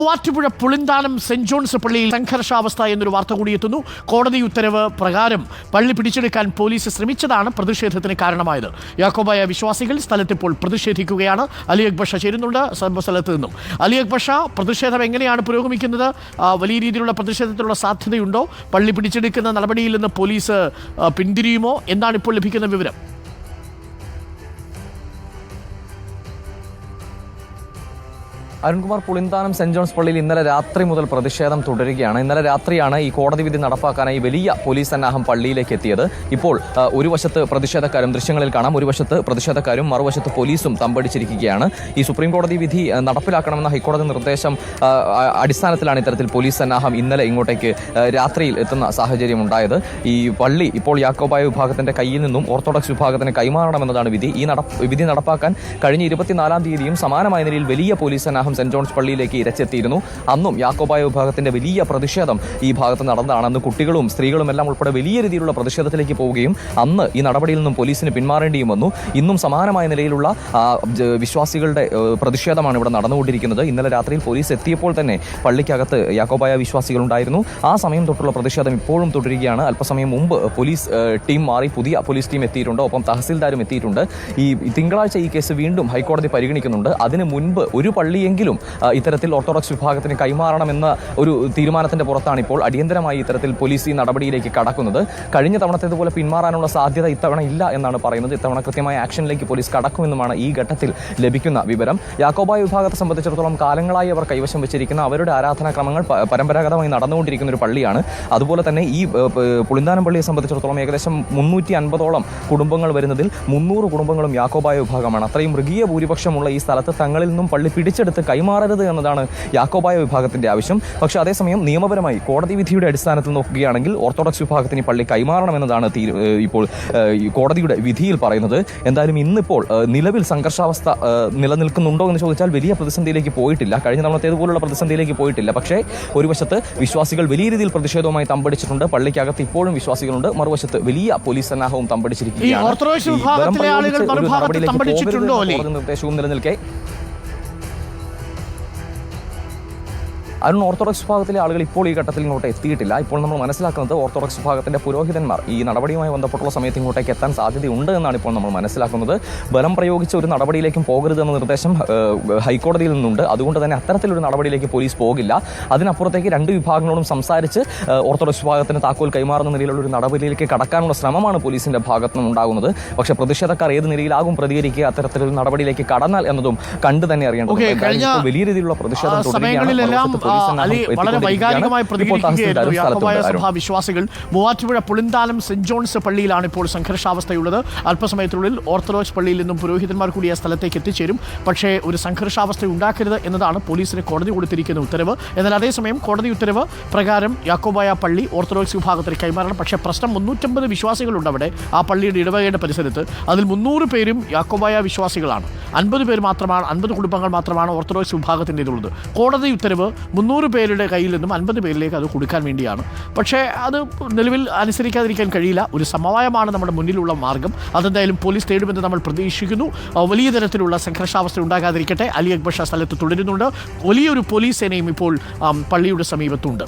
Muvattupuzha Pulinthanam saint John's പള്ളിയിൽ സംഘർഷാവസ്ഥ എന്നൊരു വാർത്ത കൂടി എത്തുന്നു. കോടതി ഉത്തരവ് പ്രകാരം പള്ളി പിടിച്ചെടുക്കാൻ പോലീസ് ശ്രമിച്ചതാണ് പ്രതിഷേധത്തിന് കാരണമായത്. യാക്കോബായ വിശ്വാസികൾ സ്ഥലത്തിപ്പോൾ പ്രതിഷേധിക്കുകയാണ്. അലി അക്ബർ ഷാ ചേരുന്നുണ്ട്. സംഭവ സ്ഥലത്ത് നിന്നും. അലി അക്ബർ ഷാ പ്രതിഷേധം എങ്ങനെയാണ് പുരോഗമിക്കുന്നത്? വലിയ രീതിയിലുള്ള പ്രതിഷേധത്തിനുള്ള സാധ്യതയുണ്ടോ? പള്ളി പിടിച്ചെടുക്കുന്ന നടപടിയിൽ നിന്ന് പോലീസ് പിന്തിരിയുമോ? എന്നാണ് ഇപ്പോൾ ലഭിക്കുന്ന വിവരം? അരുൺകുമാർ പുളിന്താനം സെന്റ് ജോൺസ് പള്ളിയിൽ ഇന്നലെ രാത്രി മുതൽ പ്രതിഷേധം തുടരുകയാണ്. ഇന്നലെ രാത്രിയാണ് ഈ കോടതി വിധി നടപ്പാക്കാനായി വലിയ പോലീസ് സന്നാഹം പള്ളിയിലേക്ക് എത്തിയത്. ഇപ്പോൾ ഒരു വശത്ത് പ്രതിഷേധക്കാരും ദൃശ്യങ്ങളിൽ കാണാം ഒരു വശത്ത് പ്രതിഷേധക്കാരും മറുവശത്ത് പോലീസും തമ്പടിച്ചിരിക്കുകയാണ്. ഈ സുപ്രീം കോടതി വിധി നടപ്പിലാക്കണമെന്ന ഹൈക്കോടതി നിർദ്ദേശം അടിസ്ഥാനത്തിലാണ് ഇത്തരത്തിൽ പോലീസ് സന്നാഹം ഇന്നലെ ഇങ്ങോട്ടേക്ക് രാത്രിയിൽ എത്തുന്ന സാഹചര്യം ഉണ്ടായത് ഈ പള്ളി ഇപ്പോൾ യാക്കോബായ വിഭാഗത്തിന്റെ കയ്യിൽ നിന്നും ഓർത്തഡോക്സ് വിഭാഗത്തിന് കൈമാറണമെന്നതാണ് വിധി. ഈ വിധി നടപ്പാക്കാൻ കഴിഞ്ഞ ഇരുപത്തിനാലാം തീയതിയും സമാനമായ നിലയിൽ വലിയ പോലീസ് സന്നാഹം സെന്റ് ജോൺസ് പള്ളിയിലേക്ക് ഇരച്ചെത്തിയിരുന്നു അന്നും യാക്കോബായ വിഭാഗത്തിന്റെ വലിയ പ്രതിഷേധം ഈ ഭാഗത്ത് നടന്നതാണ്. അന്ന് കുട്ടികളും സ്ത്രീകളും എല്ലാം ഉൾപ്പെടെ വലിയ രീതിയിലുള്ള പ്രതിഷേധത്തിലേക്ക് പോവുകയും അന്ന് ഈ നടപടിയിൽ നിന്നും പോലീസിന് പിന്മാറേണ്ടിയും വന്നു. ഇന്നും സമാനമായ നിലയിലുള്ള വിശ്വാസികളുടെ പ്രതിഷേധമാണ് ഇവിടെ നടന്നുകൊണ്ടിരിക്കുന്നത്. ഇന്നലെ രാത്രിയിൽ പോലീസ് എത്തിയപ്പോൾ തന്നെ പള്ളിക്കകത്ത് യാക്കോബായ വിശ്വാസികൾ ഉണ്ടായിരുന്നു ആ സമയം തൊട്ടുള്ള പ്രതിഷേധം ഇപ്പോഴും തുടരുകയാണ്. അല്പസമയം മുമ്പ് പോലീസ് ടീം മാറി പുതിയ പോലീസ് ടീം എത്തിയിട്ടുണ്ട്. ഒപ്പം തഹസിൽദാരും എത്തിയിട്ടുണ്ട്. ഈ തിങ്കളാഴ്ച ഈ കേസ് വീണ്ടും ഹൈക്കോടതി പരിഗണിക്കുന്നുണ്ട്. അതിന് മുൻപ് ഒരു പള്ളിയെങ്കിലും ആ, ഇത്തരത്തിൽ ഓർത്തഡോക്സ് വിഭാഗത്തിന് കൈമാറണമെന്ന ഒരു തീരുമാനത്തിന്റെ പുറത്താണ് ഇപ്പോൾ അടിയന്തരമായി ഇത്തരത്തിൽ പോലീസ് ഈ നടപടിയിലേക്ക് കടക്കുന്നത്. കഴിഞ്ഞ തവണത്തേതുപോലെ പിന്മാറാനുള്ള സാധ്യത ഇത്തവണ ഇല്ല എന്നാണ് പറയുന്നത്. ഇത്തവണ കൃത്യമായ ആക്ഷനിലേക്ക് പോലീസ് കടക്കുമെന്നുമാണ് ഈ ഘട്ടത്തിൽ ലഭിക്കുന്ന വിവരം. യാക്കോബായ വിഭാഗത്തെ സംബന്ധിച്ചിടത്തോളം കാലങ്ങളായി അവർ കൈവശം വെച്ചിരിക്കുന്ന അവരുടെ ആരാധനാക്രമങ്ങൾ പരമ്പരാഗതമായി നടന്നുകൊണ്ടിരിക്കുന്ന ഒരു പള്ളിയാണ്. അതുപോലെ തന്നെ ഈ പുളിന്താനം പള്ളിയെ സംബന്ധിച്ചിടത്തോളം ഏകദേശം മുന്നൂറ്റി അൻപതോളം കുടുംബങ്ങൾ വരുന്നതിൽ മുന്നൂറ് കുടുംബങ്ങളും യാക്കോബായ വിഭാഗമാണ്. അത്രയും മൃഗീയ ഭൂരിപക്ഷമുള്ള ഈ സ്ഥലത്ത് തങ്ങളിൽ നിന്നും പള്ളി പിടിച്ചെടുത്ത് കൈമാറരുത് എന്നതാണ് യാക്കോബായ വിഭാഗത്തിന്റെ ആവശ്യം. പക്ഷേ അതേസമയം നിയമപരമായി കോടതി വിധിയുടെ അടിസ്ഥാനത്തിൽ നോക്കുകയാണെങ്കിൽ ഓർത്തഡോക്സ് വിഭാഗത്തിന് പള്ളി കൈമാറണം എന്നതാണ് ഇപ്പോൾ കോടതിയുടെ വിധിയിൽ പറയുന്നത്. എന്തായാലും ഇന്നിപ്പോൾ നിലവിൽ സംഘർഷാവസ്ഥ നിലനിൽക്കുന്നുണ്ടോ എന്ന് ചോദിച്ചാൽ വലിയ പ്രതിസന്ധിയിലേക്ക് പോയിട്ടില്ല. കഴിഞ്ഞ തവണത്തേതുപോലുള്ള പ്രതിസന്ധിയിലേക്ക് പോയിട്ടില്ല. പക്ഷേ ഒരു വശത്ത് വിശ്വാസികൾ വലിയ രീതിയിൽ പ്രതിഷേധവുമായി തമ്പടിച്ചിട്ടുണ്ട്. പള്ളിക്കകത്ത് ഇപ്പോഴും വിശ്വാസികളുണ്ട്. മറുവശത്ത് വലിയ പോലീസ് സന്നാഹവും തമ്പടിച്ചിരിക്കുകയാണ്. നിർദ്ദേശവും ഓർത്തഡോക്സ് അരുൺ ഓർത്തഡോക്സ് വിഭാഗത്തിലെ ആളുകൾ ഇപ്പോൾ ഈ ഘട്ടത്തിൽ ഇങ്ങോട്ട് എത്തിയിട്ടില്ല. ഇപ്പോൾ നമ്മൾ മനസ്സിലാക്കുന്നത് ഓർത്തഡോക്സ് വിഭാഗത്തിന്റെ പുരോഹിതന്മാർ ഈ നടപടിയുമായി ബന്ധപ്പെട്ടുള്ള സമയത്ത് ഇങ്ങോട്ടേക്ക് എത്താൻ സാധ്യതയുണ്ട് എന്നാണ് ഇപ്പോൾ നമ്മൾ മനസ്സിലാക്കുന്നത്. ബലം പ്രയോഗിച്ച് ഒരു നടപടിയിലേക്കും പോകരുത് എന്ന നിർദ്ദേശം ഹൈക്കോടതിയിൽ നിന്നുണ്ട്. അതുകൊണ്ട് തന്നെ അത്തരത്തിലൊരു നടപടിയിലേക്ക് പോലീസ് പോകില്ല. അതിനപ്പുറത്തേക്ക് രണ്ട് വിഭാഗങ്ങളോടും സംസാരിച്ച് ഓർത്തഡോക്സ് വിഭാഗത്തിന് താക്കോൽ കൈമാറുന്ന നിലയിലുള്ള ഒരു നടപടിയിലേക്ക് കടക്കാനുള്ള ശ്രമമാണ് പോലീസിന്റെ ഭാഗത്തു നിന്നുണ്ടാകുന്നത്. പക്ഷേ പ്രതിഷേധക്കാർ ഏത് നിലയിലാകും പ്രതികരിക്കുക അത്തരത്തിലൊരു നടപടിയിലേക്ക് കടന്നാൽ എന്നതും കണ്ടു തന്നെ അറിയേണ്ടത് വലിയ രീതിയിലുള്ള പ്രതിഷേധം തുടങ്ങിയാണ് തുടരുകയാണ് അലി വളരെ. വൈകാരികമായി പ്രതികരിക്കുകയായിരുന്നു യാക്കോബായ. സഭാ വിശ്വാസികൾ മൂവാറ്റുപുഴ പുളിന്താനം സെന്റ് ജോൺസ് പള്ളിയിലാണ് ഇപ്പോൾ സംഘർഷാവസ്ഥയുള്ളത്. അല്പസമയത്തിനുള്ളിൽ ഓർത്തഡോക്സ് പള്ളിയിൽ നിന്നും പുരോഹിതന്മാർ കൂടി ആ സ്ഥലത്തേക്ക് എത്തിച്ചേരും. പക്ഷേ ഒരു സംഘർഷാവസ്ഥ ഉണ്ടാക്കരുത് എന്നതാണ് പോലീസിന് കോടതി കൊടുത്തിരിക്കുന്ന ഉത്തരവ്. എന്നാൽ അതേസമയം കോടതി ഉത്തരവ് പ്രകാരം യാക്കോബായ പള്ളി ഓർത്തഡോക്സ് വിഭാഗത്തിന് കൈമാറണം. പക്ഷേ പ്രശ്നം മുന്നൂറ്റമ്പത് വിശ്വാസികളുണ്ട് അവിടെ ആ പള്ളിയുടെ ഇടവകയുടെ പരിസരത്ത്. അതിൽ മുന്നൂറ് പേരും യാക്കോബായ വിശ്വാസികളാണ്. അൻപത് പേര് മാത്രമാണ് അൻപത് കുടുംബങ്ങൾ മാത്രമാണ് ഓർത്തഡോക്സ് വിഭാഗത്തിന്റെ ഇതുള്ളത് കോടതി ഉത്തരവ് മുന്നൂറ് പേരുടെ കയ്യിൽ നിന്നും അൻപത് പേരിലേക്ക് അത് കൊടുക്കാൻ വേണ്ടിയാണ്. പക്ഷേ അത് നിലവിൽ അനുസരിക്കാതിരിക്കാൻ കഴിയില്ല. ഒരു സമവായമാണ് നമ്മുടെ മുന്നിലുള്ള മാർഗം. അതെന്തായാലും പോലീസ് തേടുമെന്ന് നമ്മൾ പ്രതീക്ഷിക്കുന്നു. വലിയ തരത്തിലുള്ള സംഘർഷാവസ്ഥ ഉണ്ടാകാതിരിക്കട്ടെ. അലി അക്ബർ ഷാ സ്ഥലത്ത് തുടരുന്നുണ്ട്. വലിയൊരു പോലീസ് സേനയും ഇപ്പോൾ പള്ളിയുടെ സമീപത്തുണ്ട്.